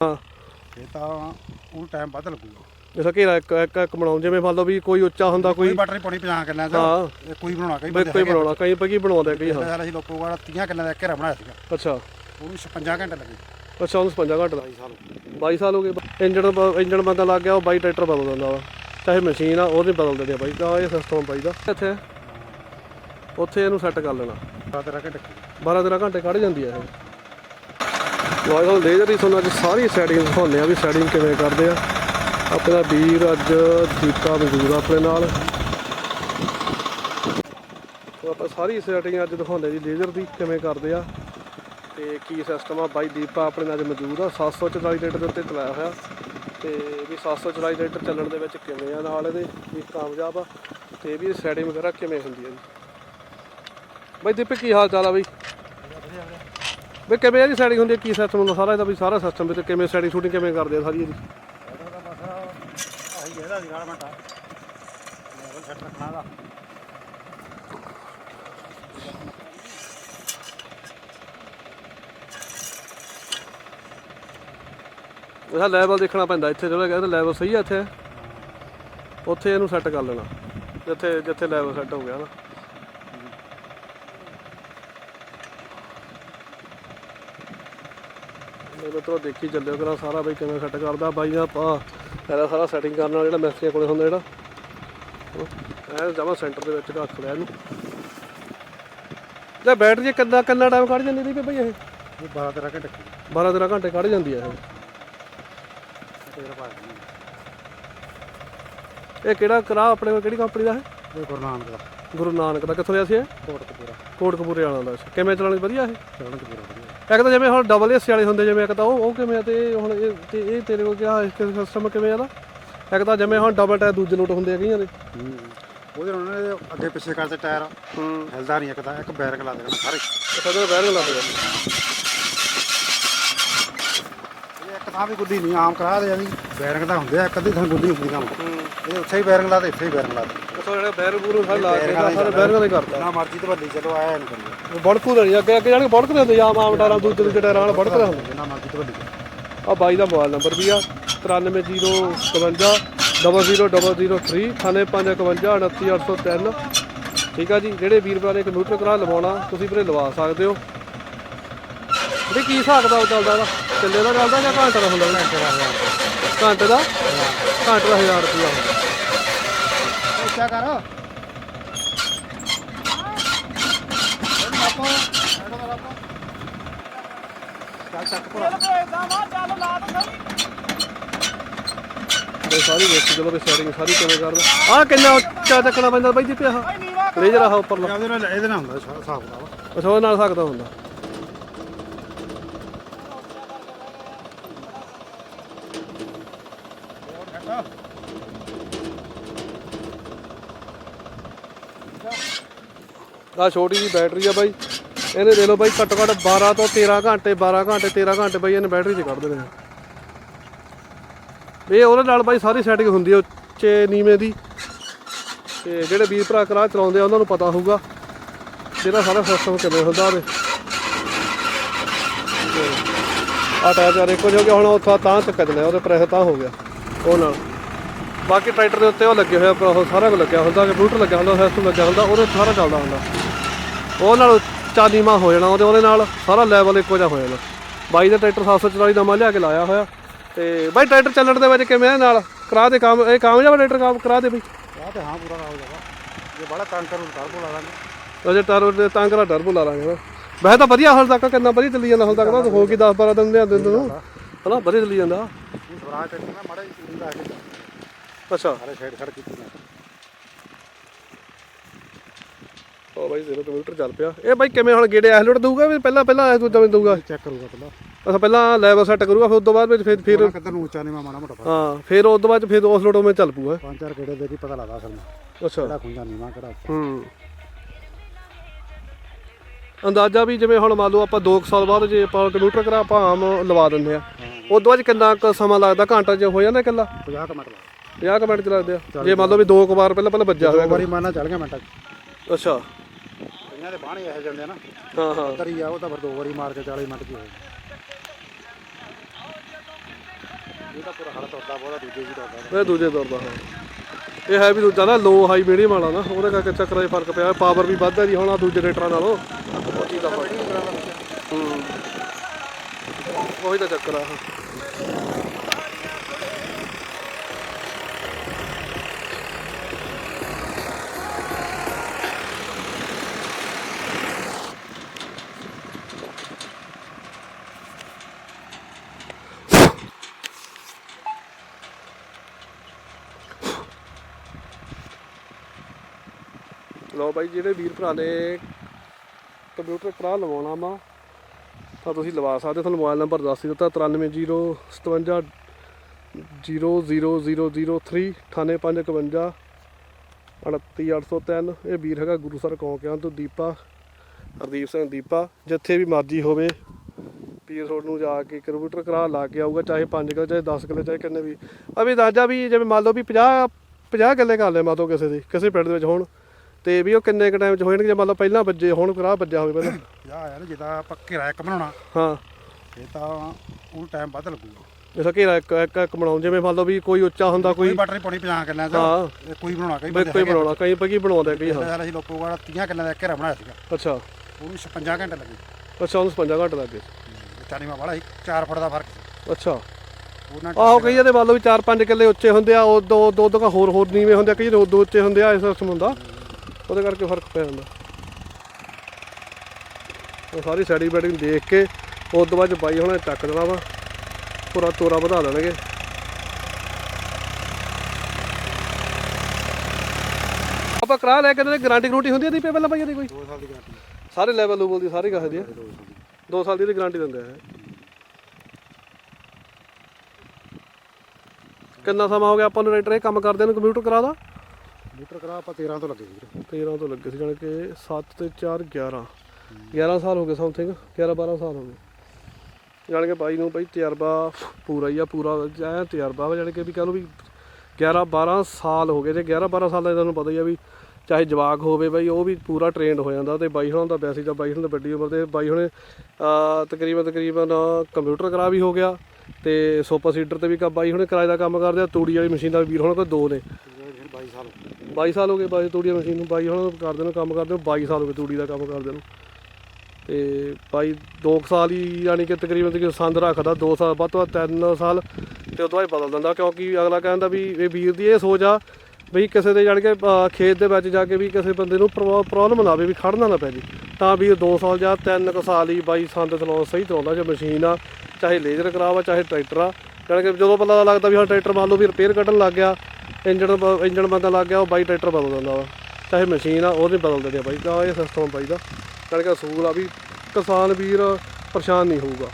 ਹਾਂ। ਇਹ ਤਾਂ ਉਹ ਟਾਈਮ ਵੱਧ ਲੱਗੂਗਾ। ਜਿਵੇਂ ਘੇਰਾ ਇੱਕ ਇੱਕ ਇੱਕ ਬਣਾਉਂ ਜਿਵੇਂ ਮੰਨ ਲਓ ਵੀ ਕੋਈ ਉੱਚਾ ਹੁੰਦਾ ਕੋਈ ਕੋਈ ਬਟਰੀ ਪਾਉਣੀ 50 ਕਿੱਲਿਆਂ ਚ ਹਾਂ। ਕੋਈ ਬਣਾਉਣਾ ਕਈ ਬਈ ਕੋਈ ਬਣਾਉਣਾ ਕਈ ਪੱਕੀ ਬਣਾਉਂਦੇ ਕਈ ਹਾਂ। ਸਾਲ ਅਸੀਂ ਲੋਕੋ ਵਾਲਾ 30 ਕਿੱਲਿਆਂ ਦਾ ਘੇਰਾ ਬਣਾਇਆ ਸੀਗਾ। ਅੱਛਾ। ਉਹਨੂੰ 56 ਘੰਟੇ ਲੱਗੇ। ਅੱਛਾ ਉਹਨੂੰ 55 ਘੰਟੇ ਦਾ 22 ਸਾਲ। ਹੋ ਗਏ ਇੰਜਣ ਇੰਜਣ ਬੰਦਾ ਲੱਗ ਗਿਆ ਉਹ ਬਾਈ ਟਰੈਕਟਰ ਬਦਲ ਦਿੰਦਾ ਵਾ। ਚਾਹੇ ਮਸ਼ੀਨ ਆ ਉਹ ਨਹੀਂ ਬਦਲ ਦਿੰਦੇ ਬਾਈ। ਤਾਂ ਇਹ ਸਿਸਟਮ ਬਾਈ ਦਾ। ਇੱਥੇ। ਉੱਥੇ ਇਹਨੂੰ ਸੈੱਟ ਕਰ ਲੈਣਾ। ਰਾਤ ਰਹਿ ਕੇ ਟੱਕੀ 12 13 ਘੰਟੇ ਕੱਢ ਜਾਂਦੀ ਆ ਇਹ। ਵਾਇਲ ਲੇਜ਼ਰ ਹੀ ਤੁਹਾਨੂੰ ਅੱਜ ਸਾਰੀ ਸੈਟਿੰਗ ਦਿਖਾਉਂਦੇ ਆ ਵੀ ਸੈਟਿੰਗ ਕਿਵੇਂ ਕਰਦੇ ਆ। ਆਪਣਾ ਵੀਰ ਅੱਜ ਦੀਪਾ ਮੌਜੂਦ ਆ ਆਪਣੇ ਨਾਲ। ਆਪਾਂ ਸਾਰੀ ਸੈਟਿੰਗ ਅੱਜ ਦਿਖਾਉਂਦੇ ਜੀ ਲੇਜ਼ਰ ਦੀ ਕਿਵੇਂ ਕਰਦੇ ਆ। ਤੇ ਕੀ ਸਿਸਟਮ ਆ? ਬਾਈ ਦੀਪਾ ਆਪਣੇ ਨਾਲ ਅੱਜ ਮੌਜੂਦ ਆ 744 ਲੀਟਰ ਦੇ ਉੱਤੇ ਚਲਾਇਆ ਹੋਇਆ। ਤੇ ਵੀ 744 ਲੀਟਰ ਚੱਲਣ ਦੇ ਵਿੱਚ ਕਿਵੇਂ ਆ ਨਾਲ ਇਹਦੇ? ਵੀ ਕਾਮਯਾਬ ਆ। ਤੇ ਵੀ ਸੈਟਿੰਗ ਵਗੈਰਾ ਕਿਵੇਂ ਹੁੰਦੀ ਆ ਜੀ? ਬਾਈ ਦੀਪੇ, ਕੀ ਹਾਲ ਚਾਲ ਆ ਬਾਈ? ਵੀ ਕਿਵੇਂ ਇਹਦੀ ਸੈਟਿੰਗ ਹੁੰਦੀ ਹੈ ਕੀ ਸਿਸਟਮ ਹੁੰਦਾ ਸਾਰਾ ਇਹਦਾ ਵੀ ਸਾਰਾ ਸਿਸਟਮ ਵੀ ਵਿੱਚ ਕਿਵੇਂ ਸੈਟਿੰਗ ਸ਼ੂਟਿੰਗ ਕਿਵੇਂ ਕਰਦੇ ਆ ਸਾਰੀ ਇਹਦੀ? ਉਹਦਾ ਬਸ ਆਹੀ ਇਹਦਾ ਸੀ ਗਾਲ ਲੈਵਲ ਸੈੱਟ ਰੱਖਣਾ ਦਾ ਇਹਦਾ ਲੈਵਲ ਦੇਖਣਾ ਪੈਂਦਾ ਇੱਥੇ, ਜਿਹੜਾ ਕਹਿੰਦਾ ਲੈਵਲ ਸਹੀ ਆ ਇੱਥੇ। ਉੱਥੇ ਇਹਨੂੰ ਸੈੱਟ ਕਰ ਲੈਣਾ, ਜਿੱਥੇ ਜਿੱਥੇ ਲੈਵਲ ਸੈੱਟ ਹੋ ਗਿਆ ਨਾ। ਮੇਰੇ ਤੋਂ ਦੇਖੀ ਚੱਲਿਓ ਕਰਾਂ ਸਾਰਾ ਬਈ ਕਿਵੇਂ ਸੈੱਟ ਕਰਦਾ। ਬਾਈ ਦਾ ਆਪਾਂ ਇਹਦਾ ਸਾਰਾ ਸੈਟਿੰਗ ਕਰਨ ਵਾਲਾ ਜਿਹੜਾ ਮਿਸਤਰੀਆਂ ਕੋਲੇ ਹੁੰਦਾ ਜਿਹੜਾ। ਇਹ ਜਮਾ ਸੈਂਟਰ ਦੇ ਵਿੱਚ ਰੱਖ ਲਿਆ ਇਹਨੂੰ। ਲੈ ਬੈਟਰੀ ਕਿੰਨਾ ਕਿੰਨਾ ਟਾਈਮ ਕੱਢ ਜਾਂਦੀ ਦੀ ਬਈ ਇਹ? ਇਹ 12 13 ਘੰਟੇ ਟੱਕੀ 12 13 ਘੰਟੇ ਕੱਢ ਜਾਂਦੀ ਹੈ ਇਹ। ਪਾ ਇਹ ਕਿਹੜਾ ਕਰਾ ਆਪਣੇ ਕੋਲ ਕਿਹੜੀ ਕੰਪਨੀ ਦਾ ਹੈ ਇਹ ਗੁਰੂ ਨਾਨਕ ਦਾ। ਗੁਰੂ ਨਾਨਕ ਦਾ ਕਿੱਥੋਂ ਲਿਆ ਸੀ ਇਹ? ਕੋਟ ਕਪੂਰਾ ਕੋਟਕਪੂਰੇ ਵਾਲਾ ਦਾ ਸੀ। ਕਿਵੇਂ ਚਲਾਉਣੀ ਵਧੀਆ ਇਹ? ਚੜਨ ਚ ਪੂਰਾ ਵਧੀਆ। ਇੱਕ ਤਾਂ ਜਿਵੇਂ ਹੁਣ ਡਬਲ ਏਸੀ ਵਾਲੇ ਹੁੰਦੇ ਜਿਵੇਂ ਇੱਕ ਤਾਂ ਉਹ ਉਹ ਕਿਵੇਂ ਆ ਤੇ ਇਹ ਹੁਣ ਇਹ ਤੇ ਇਹ ਤੇਰੇ ਕੋਲ ਕਿਹਾ ਇਸ ਸਿਸਟਮ ਕਿਵੇਂ ਆ ਦਾ ਇੱਕ ਤਾਂ ਜਿਵੇਂ ਹੁਣ ਡਬਲ ਟਾਇਰ ਦੂਜੇ ਲੋਟ ਹੁੰਦੇ ਆ ਕਈਆਂ ਦੇ। ਹੂੰ। ਉਹਦੇ ਨਾਲ ਉਹਨਾਂ ਨੇ ਅੱਗੇ ਪਿੱਛੇ ਕਰਦੇ ਟਾਇਰ ਹੂੰ। ਹਿਲਦਾ ਨਹੀਂ ਇੱਕ ਤਾਂ ਇੱਕ ਬੈਰਕ ਲਾ ਦੇਣਾ ਸਾਰੇ। ਸਾਡੇ ਬੈਰਿੰਗ ਲੱਗ ਥਾਂ ਵੀ ਗੁੱਡੀ ਨਹੀਂ ਆਮ ਕਰਾ ਦੇ ਜਾਂਦੀ ਬੈਰਕ ਤਾਂ ਹੁੰਦੇ ਆ ਇੱਕ ਅੱਧੀ ਥਾਂ ਗੁੱਡੀ ਹੁੰਦੀ ਕੰਮ ਇਹ ਉੱਥੇ ਹੀ ਬੈਰਕ ਲਾ ਦੇ ਇੱਥੇ ਹੀ ਬੈਰਕ ਲਾ ਦੇ। ਕਿਥੋਂ ਜਿਹੜੇ ਬੈਰਿੰਗ ਬੂਰੂ ਸਾਰੇ ਲਾ ਕੇ ਸਾਰੇ ਬੈਰਿੰਗ ਦੇ ਕਰਤਾ। ਨਾ ਮਰਜ਼ੀ ਤੇ ਵੱਡੀ ਚਲੋ ਆਇਆ ਨਹੀਂ ਕਰੀਏ। ਬੜਕੂ ਨਹੀਂ ਅੱਗੇ ਅੱਗੇ ਜਾਣ ਕੇ ਬੜਕਦੇ ਹੁੰਦੇ ਆਮ ਆਮ ਟਾਇਰਾਂ ਦੂਜੇ ਦੂਜੇ ਟਾਇਰਾਂ ਨਾਲ ਬੜਕਦੇ ਹੁੰਦੇ ਜਿੰਨਾ ਮਰਜ਼ੀ ਤੇ ਵੱਡੀ। ਆ ਬਾਈ ਦਾ ਮੋਬਾਈਲ ਨੰਬਰ ਵੀ ਆ 93052 00003 9551 ਠੀਕ ਆ ਜੀ ਜਿਹੜੇ ਵੀਰ ਭਰਾ ਨੇ ਕੰਪਿਊਟਰ ਕਰਾ ਲਵਾਉਣਾ ਤੁਸੀਂ ਵੀਰੇ ਲਵਾ ਸਕਦੇ ਹੋ। ਵੀਰੇ ਕੀ ਹਿਸਾਬ ਦਾ ਚੱਲਦਾ ਇਹਦਾ ਚੱਲੇ ਦਾ ਚੱਲਦਾ ਜਾਂ ਘੰਟੇ ਦਾ ਹੁੰਦਾ? ਘੰਟੇ ਦਾ ਘੰਟੇ ਦਾ? ਘੰਟੇ ਦਾ 1000 ਰੁਪਇਆ। ਹੁੰਦਾ ਕੀ ਕਰ। ਚੱਲ ਚੱਕ ਭਰਾ। ਇਹ ਸਾਰੀ ਵੇਖ ਚਲੋ ਵੀ ਸੈਟਿੰਗ ਸਾਰੀ ਕਿਵੇਂ ਕਰਦਾ? ਆ ਕਿੰਨਾ ਉੱਚਾ ਚੱਕਣਾ ਪੈਂਦਾ ਬਾਈ ਜੀ ਪਿਆ। ਰੇਜਰ ਆ ਉੱਪਰਲਾ। ਉਹਦੇ ਨਾਲ ਇਹਦੇ ਨਾਲ ਹੁੰਦਾ ਹਿਸਾਬ ਦਾ ਅੱਛਾ ਉਹਦੇ ਨਾਲ ਸਕਦਾ ਹੁੰਦਾ। ਆ ਛੋਟੀ ਜੀ ਬੈਟਰੀ ਆ ਬਾਈ। ਇਹਨੇ ਦੇ ਲਓ ਬਾਈ ਘੱਟੋ ਘੱਟ 12 ਤੋਂ 13 ਘੰਟੇ 12 ਘੰਟੇ 13 ਘੰਟੇ ਬਾਈ ਇਹਨੇ ਬੈਟਰੀ 'ਚ ਕੱਢ ਦੇਣੇ ਆ। ਇਹ ਉਹਦੇ ਨਾਲ ਬਾਈ ਸਾਰੀ ਸੈਟਿੰਗ ਹੁੰਦੀ ਆ ਉੱਚੇ ਨੀਵੇਂ ਦੀ। ਤੇ ਜਿਹੜੇ ਵੀਰ ਭਰਾ ਕਰਾ ਚਲਾਉਂਦੇ ਆ, ਉਹਨਾਂ ਨੂੰ ਪਤਾ ਹੋਊਗਾ ਜਿਹੜਾ ਸਾਰਾ ਸਿਸਟਮ ਕਿਵੇਂ ਹੁੰਦਾ ਉਹਦੇ ਆ ਟਾਇਰ ਚਾਰ ਇੱਕੋ ਜਿਹਾ ਹੋ ਗਿਆ ਹੁਣ ਉੱਥਾ ਤਾਂ ਚੱਕਾ ਚੱਲਿਆ, ਉਹਦੇ ਪ੍ਰੈਸ ਤਾਂ ਹੋ ਗਿਆ, ਉਹ ਨਾਲ। ਬਾਕੀ ਟਰੈਕਟਰ ਦੇ ਉੱਤੇ ਉਹ ਲੱਗੇ ਹੋਇਆ ਉਹ ਸਾਰਾ ਕੁਝ ਲੱਗਿਆ ਹੁੰਦਾ ਕੰਪਿਊਟਰ ਲੱਗਿਆ ਹੁੰਦਾ ਸਿਸਟਮ ਲੱਗਿਆ ਹੁੰਦਾ ਉਹਦੇ ਸਾਰਾ ਚੱਲਦਾ ਹੁੰਦਾ। ਉਹ ਨਾਲ ਚਾਨੀਮਾ ਹੋ ਜਾਣਾ ਉਹਦੇ ਉਹਦੇ ਨਾਲ ਸਾਰਾ ਲੈਵਲ ਇੱਕੋ ਜਿਹਾ ਹੋ ਜਾਣਾ। ਬਾਈ ਦਾ ਟਰੈਕਟਰ 744 ਦਾ ਮੈਂ ਲਿਆ ਕੇ ਲਾਇਆ ਹੋਇਆ। ਤੇ ਬਾਈ ਟਰੈਕਟਰ ਚੱਲਣ ਦੇ ਵਿੱਚ ਕਿਵੇਂ ਆ ਨਾਲ? ਕਰਾ ਦੇ ਕੰਮ ਇਹ ਕਾਮਯਾਬ ਟਰੈਕਟਰ ਕੰਮ? ਕਰਾ ਦੇ ਬਈ। ਆਹ ਤੇ ਹਾਂ ਪੂਰਾ ਹੋ ਜਾਏਗਾ ਜੇ ਬੜਾ ਤੰਗ ਕਰੂ ਤਾਂ ਟਰਬੋ ਲਾ ਲਾਂਗੇ। ਅਜੇ ਟਰਬੋ ਦੇ ਤਾਂ ਕਰਾ ਟਰਬੋ ਲਾ ਲਾਂਗੇ ਨਾ। ਵੈਸੇ ਤਾਂ ਵਧੀਆ ਹਾਲ ਤੱਕ ਕਿੰਨਾ ਵਧੀਆ ਚੱਲੀ ਜਾਂਦਾ ਹਾਲ ਤੱਕ ਤਾਂ। ਹੋ ਗਈ 10 12 ਦਿਨ ਦੇ ਦਿਨ ਨੂੰ। ਹਨਾ ਵਧੀਆ ਚੱਲੀ ਜਾਂਦਾ। ਸਵਰਾਜ ਤੇ ਨਾ ਮਾੜਾ ਜਿਹਾ ਕੇ ਅੱਛਾ। ਸਾਰੇ ਸਾਈਡ ਖੜ ਕੀਤੀ। ਮੈਂ ਉਹ ਬਾਈ ਜ਼ੀਰੋ ਕੰਪਿਊਟਰ ਚੱਲ ਪਿਆ। ਇਹ ਬਾਈ ਕਿਵੇਂ ਹੁਣ ਗੇੜੇ ਐਸਲੋਟ ਦਊਗਾ ਵੀ ਪਹਿਲਾਂ ਪਹਿਲਾਂ ਐਸ ਦੂਜਾ ਦਊਗਾ? ਚੈੱਕ ਕਰੂਗਾ ਪਹਿਲਾਂ। ਅੱਛਾ ਪਹਿਲਾਂ ਲੈਵਲ ਸੈੱਟ ਕਰੂਗਾ ਫਿਰ ਉਸ ਤੋਂ ਬਾਅਦ ਵਿੱਚ ਫਿਰ ਫਿਰ ਫਿਰ ਕਿੱਧਰ ਨੂੰ ਉੱਚਾ ਨਹੀਂ ਮਾੜਾ ਮੋਟਾ ਫ਼ਰਕ। ਹਾਂ ਫਿਰ ਉਸ ਤੋਂ ਬਾਅਦ 'ਚ ਫਿਰ ਉਸ ਲੋਟੋਂ ਮੈਂ ਚੱਲ ਪੂਗਾ ਪੰਜ ਚਾਰ ਗੇੜੇ ਦੇ ਕੇ ਪਤਾ ਲੱਗਦਾ ਅਸਲ ਵਿੱਚ ਅੱਛਾ। ਕਿਹੜਾ ਖੁੰਝਾ ਨੀਵਾ ਕਿਹੜਾ ਉੱਚਾ। ਹੂੰ। ਅੰਦਾਜ਼ਾ ਵੀ ਜਿਵੇਂ ਹੁਣ ਮੰਨ ਲਓ ਆਪਾਂ 2 ਸਾਲ ਬਾਅਦ ਜੇ ਆਪਾਂ ਕੰਪਿਊਟਰ ਕਰਾ ਆਪਾਂ ਆਮ ਲਵਾ ਦਿੰਦੇ ਆ। ਉਸ ਤੋਂ ਬਾਅਦ ਕਿੰਨਾ ਕੁ ਸਮਾਂ ਲੱਗਦਾ ਘੰਟਾ ਜੇ ਹੋ ਜਾਂਦਾ ਇਕੱਲਾ? 50 ਕੁ ਮਿੰਟ ਲਾ 50 ਕੁ ਮਿੰਟ ਚ ਲੱਗਦੇ ਆ। ਜੇ ਮੰਨ ਲਓ ਵੀ ਦੋ ਕੁ ਵਾਰ ਪਹਿਲਾਂ ਪਹਿਲਾਂ ਵੱਜਿਆ ਦੋ ਹੋਇਆ ਵਾਰੀ ਮਾਰਨਾ ਚੱਲ ਗਿਆ ਮਿੰਟਾਂ। 'ਚ ਅੱਛਾ। ਕਈਆਂ ਦੇ ਬਾਣੇ ਇਹੋ ਜਾਂਦੇ ਆ ਨਾ। ਹਾਂ ਹਾਂ। ਹੀ ਆ ਉਹ ਤਾਂ ਫਿਰ ਦੋ ਵਾਰੀ ਮਾਰ ਕੇ 40 ਮਿੰਟ 'ਚ ਹੋਏ। ਇਹ ਤਾਂ ਪੂਰਾ ਹਲ ਤੁਰਦਾ ਬਹੁਤਾ ਦੂਜੇ ਵੀ ਤੁਰਦਾ ਇਹ ਦੂਜੇ ਦੌਰ ਦਾ ਹਾਂ। ਇਹ ਹੈ ਵੀ ਦੂਜਾ ਨਾ ਲੋ ਹਾਈ ਮੀਡੀਅਮ ਵਾਲਾ ਨਾ ਉਹਦੇ ਕਰਕੇ ਚੱਕਰਾਂ 'ਚ ਫ਼ਰਕ ਪਿਆ। ਪਾਵਰ ਵੀ ਵੱਧ ਹੈ ਜੀ ਹੁਣ ਆ ਦੂਜੇ ਰੇਟਰਾਂ ਨਾਲੋਂ। ਉਹ ਚੀਜ਼ ਦਾ ਫ਼ਰਕ। ਹੂੰ। ਉਹੀ ਤਾਂ ਚੱਕਰ ਆ ਲਓ ਬਾਈ, ਜਿਹੜੇ ਵੀਰ ਭਰਾ ਨੇ ਕੰਪਿਊਟਰ ਕਰਾ ਲਵਾਉਣਾ ਵਾ, ਤਾਂ ਤੁਸੀਂ ਲਵਾ ਸਕਦੇ ਹੋ। ਤੁਹਾਨੂੰ ਮੋਬਾਈਲ ਨੰਬਰ ਦੱਸ ਹੀ ਦਿੱਤਾ 93057 00003 98551 38803 ਇਹ ਵੀਰ ਹੈਗਾ ਗੁਰੂ ਸਰ ਕੌਂਕਿਆਂ ਤੋਂ? ਦੀਪਾ, ਹਰਦੀਪ ਸਿੰਘ ਦੀਪਾ, ਜਿੱਥੇ ਵੀ ਮਰਜ਼ੀ ਹੋਵੇ। ਪੀਰ ਰੋਡ ਨੂੰ ਜਾ ਕੇ ਕੰਪਿਊਟਰ ਕਰਾ ਲਾ ਕੇ ਆਊਗਾ, ਚਾਹੇ 5 ਕਿਲੇ, ਚਾਹੇ 10 ਕਿਲੇ, ਚਾਹੇ ਕਿੰਨੇ ਵੀ। ਅਭੀ ਦਾਜਾ ਵੀ, ਜਿਵੇਂ ਮੰਨ ਲਓ ਵੀ 50 50 ਕਿੱਲੇ ਕਰ ਲਏ ਮਾਤੋ ਕਿਸੇ ਦੇ, ਕਿਸੇ ਪਿੰਡ ਦੇ ਵਿੱਚ ਹੋਣ। ਤੇ ਵੀ ਉਹ ਕਿੰਨੇ ਕ ਟਾਈਮ ਚ ਹੋ ਜਾਣਗੇ? ਜੇ ਮੰਨ ਲਓ ਪਹਿਲਾਂ ਵੱਜੇ ਹੁਣ ਕਰਾ ਵੱਜਿਆ ਹੋਵੇ ਪਹਿਲਾਂ। ਯਾ ਯਾਰ ਜਿੱਦਾਂ ਆਪਾਂ ਘੇਰਾ ਇੱਕ ਬਣਾਉਣਾ ਹਾਂ। ਇਹ ਤਾਂ ਉਹ ਟਾਈਮ ਵੱਧ ਲੱਗੂਗਾ। ਜਿਵੇਂ ਘੇਰਾ ਇੱਕ ਇੱਕ ਇੱਕ ਬਣਾਉਂ ਜਿਵੇਂ ਮੰਨ ਲਓ ਵੀ ਕੋਈ ਉੱਚਾ ਹੁੰਦਾ ਕੋਈ ਕੋਈ ਬਟਰੀ ਪਾਉਣੀ 50 ਕਿੱਲਿਆਂ ਚ ਹਾਂ। ਕੋਈ ਬਣਾਉਣਾ ਕਈ ਬੰਦੇ ਕੋਈ। ਬਣਾਉਣਾ ਕਈ ਪੱਕੀ ਬਣਾਉਂਦੇ ਕਈ ਹਾਂ। ਅਸੀਂ ਲੋਕੋ ਵਾਲਾ 30 ਕਿੱਲਿਆਂ ਦਾ ਘੇਰਾ ਬਣਾਇਆ ਸੀਗਾ। ਅੱਛਾ। ਉਹਨੂੰ 56 ਘੰਟੇ ਲੱਗੇ। ਅੱਛਾ ਉਹਨੂੰ 55 ਘੰਟੇ ਲੱਗੇ। ਚਾਨੀਮਾ ਵਾਲਾ ਸੀ 4 ਫੁੱਟ ਦਾ ਫ਼ਰਕ ਸੀ। ਅੱਛਾ। ਉਹਨਾਂ ਆਹੋ ਕਈ ਇਹਦੇ ਮੰਨ ਲਓ ਵੀ 4-5 ਕਿੱਲੇ ਉੱਚੇ ਹੁੰਦੇ ਆ ਉਹ ਦੋ ਦੋ ਦੋ ਹੋਰ ਹੋਰ ਨੀਵੇਂ ਹੁੰਦੇ ਆ ਕਈ ਦੋ ਦੋ ਉੱਚੇ ਹੁੰਦੇ ਆ ਇਸ ਸਿਸਟਮ ਹੁੰਦਾ। ਉਹਦੇ ਕਰਕੇ ਫ਼ਰਕ ਪੈ ਜਾਂਦਾ। ਉਹ ਸਾਰੀ ਸੈਡੀ ਬੈਟਿੰਗ ਦੇਖ ਕੇ ਉਸ ਤੋਂ ਬਾਅਦ ਬਾਈ ਹੁਣੇ ਚੱਕ ਦੇਣਾ ਵਾ ਪੂਰਾ ਤੋਰਾ ਵਧਾ ਦੇਣਗੇ। ਆਪਾਂ ਕਰਾ ਲੈ ਕੇ ਤੇ ਗਾਰੰਟੀ ਗਰੂੰਟੀ ਹੁੰਦੀ ਆ ਦੀ ਪਹਿਲਾਂ ਭਾਈ ਇਹਦੀ ਕੋਈ? 2 ਸਾਲ ਦੀ ਗਾਰੰਟੀ ਸਾਰੇ ਲੈਵਲ ਲੂਵਲ ਦੀ ਸਾਰੀ ਕਹੇ ਦੀ ਆ। 2 ਸਾਲ ਦੀ। 2 ਸਾਲ ਦੀ ਇਹਦੀ ਗਾਰੰਟੀ ਦਿੰਦੇ ਆ। ਕਿੰਨਾ ਸਮਾਂ ਹੋ ਗਿਆ ਆਪਾਂ ਨੂੰ ਰਾਈਟਰ ਇਹ ਕੰਮ ਕਰਦੇ ਨੂੰ ਕੰਪਿਊਟਰ ਕਰਾ ਦਾ? ਮੀਟਰ ਕਰਾ, ਆਪਾਂ 13 ਤੋਂ ਲੱਗੇ ਵੀਰ। 13 ਤੋਂ ਲੱਗੇ ਸੀ, ਜਾਣੀ ਕਿ 7 ਤੇ 4 11 11 ਸਾਲ ਹੋ ਗਏ ਸਮਥਿੰਗ 11 12 ਸਾਲ ਹੋ ਗਏ। ਜਾਣੀ ਕਿ ਬਾਈ ਨੂੰ ਬਾਈ ਤਜਰਬਾ ਪੂਰਾ ਹੀ ਆ, ਪੂਰਾ ਐ ਤਜਰਬਾ ਵਾ, ਜਾਣੀ ਕਿ ਵੀ ਕਹ ਲਓ ਵੀ 11 12 ਸਾਲ ਹੋ ਗਏ। ਜੇ 11 12 ਸਾਲ ਦਾ ਤੁਹਾਨੂੰ ਪਤਾ ਹੀ ਆ ਵੀ ਚਾਹੇ ਜਵਾਕ ਹੋਵੇ ਬਾਈ, ਉਹ ਵੀ ਪੂਰਾ ਟ੍ਰੇਨਡ ਹੋ ਜਾਂਦਾ ਤੇ ਬਾਈ ਹੁਣਾਂ ਦਾ ਵੈਸੇ ਤਾਂ ਬਾਈ ਹੁਣਾਂ ਦਾ ਵੱਡੀ ਉਮਰ ਦੇ। ਬਾਈ ਹੁਣੇ ਤਕਰੀਬਨ ਤਕਰੀਬਨ ਕੰਪਿਊਟਰ ਕਰਾ ਵੀ ਹੋ ਗਿਆ ਤੇ ਸੁਪਰ ਸੀਡਰ ਤੇ ਵੀ ਕ- ਬਾਈ ਹੁਣੇ ਕਿਰਾਏ ਦਾ ਕੰਮ ਕਰਦੇ ਆ, ਤੂੜੀ ਵਾਲੀ ਮਸ਼ੀਨ ਦਾ ਵੀਰ ਹੁਣ ਕੋਲ ਦੋ ਨੇ। ਸਾਲ 22 ਸਾਲ ਹੋ ਗਏ ਬਾਈ ਤੂੜੀ ਮਸ਼ੀਨ ਨੂੰ। ਬਾਈ ਹੁਣ ਕਰਦੇ ਨੂੰ ਕੰਮ ਕਰਦੇ ਨੂੰ 22 ਸਾਲ ਹੋ ਗਏ ਤੂੜੀ ਦਾ ਕੰਮ ਕਰਦੇ ਨੂੰ। ਤੇ ਬਾਈ 2 ਸਾਲ ਹੀ ਯਾਨੀ ਕਿ ਤਕਰੀਬਨ ਤਕਰੀਬਨ ਸੰਦ ਰੱਖਦਾ 2 ਸਾਲ ਵੱਧ ਤੋਂ ਵੱਧ 3 ਸਾਲ ਤੇ ਉਦੋਂ ਬਾਅਦ ਬਦਲ ਦਿੰਦਾ ਕਿਉਂਕਿ ਅਗਲਾ ਕਹਿੰਦਾ ਵੀ ਇਹ ਵੀਰ ਦੀ ਇਹ ਸੋਚ ਆ ਵੀ ਕਿਸੇ ਦੇ ਜਾਣ ਕੇ ਖੇਤ ਦੇ ਵਿੱਚ ਜਾ ਕੇ ਵੀ ਕਿਸੇ ਬੰਦੇ ਨੂੰ ਪ੍ਰੋਬਲਮ ਨਾ ਆਵੇ ਵੀ ਖੜਨਾ ਨਾ ਪੈ ਜੀ। ਤਾਂ ਵੀ 2 ਸਾਲ ਜਾਂ 3 ਕੁ ਸਾਲ ਹੀ ਬਾਈ ਸੰਦ ਚਲਾਉਣ ਸਹੀ ਚਲਾਉਂਦਾ, ਜੇ ਮਸ਼ੀਨ ਆ, ਚਾਹੇ ਲੇਜ਼ਰ ਕਰਾਵਾ ਚਾਹੇ ਟਰੈਕਟਰ ਆ। ਜਾਣੀ ਕਿ ਜਦੋਂ ਪਤਾ ਲੱਗਦਾ ਵੀ ਹਾਂ ਟਰੈਕਟਰ ਮੰਨ ਲਓ ਵੀ ਰਿਪੇਅਰ ਕੱਢਣ ਲੱਗ ਗਿਆ ਇੰਜਣ ਬ- ਇੰਜਣ ਬੰਦਾ ਲੱਗ ਗਿਆ, ਉਹ ਬਾਈ ਟਰੈਕਟਰ ਬਦਲ ਦਿੰਦਾ ਵਾ। ਚਾਹੇ ਮਸ਼ੀਨ ਆ ਉਹਦੇ ਬਦਲ ਦਿੰਦੇ ਆ ਬਾਈ। ਤਾਂ ਇਹ ਸਿਸਟਮ ਬਾਈ ਦਾ। ਜਾਣੀ ਕਿ ਅਸੂਲ ਆ ਵੀ ਕਿਸਾਨ ਵੀਰ ਪਰੇਸ਼ਾਨ ਨਹੀਂ ਹੋਊਗਾ।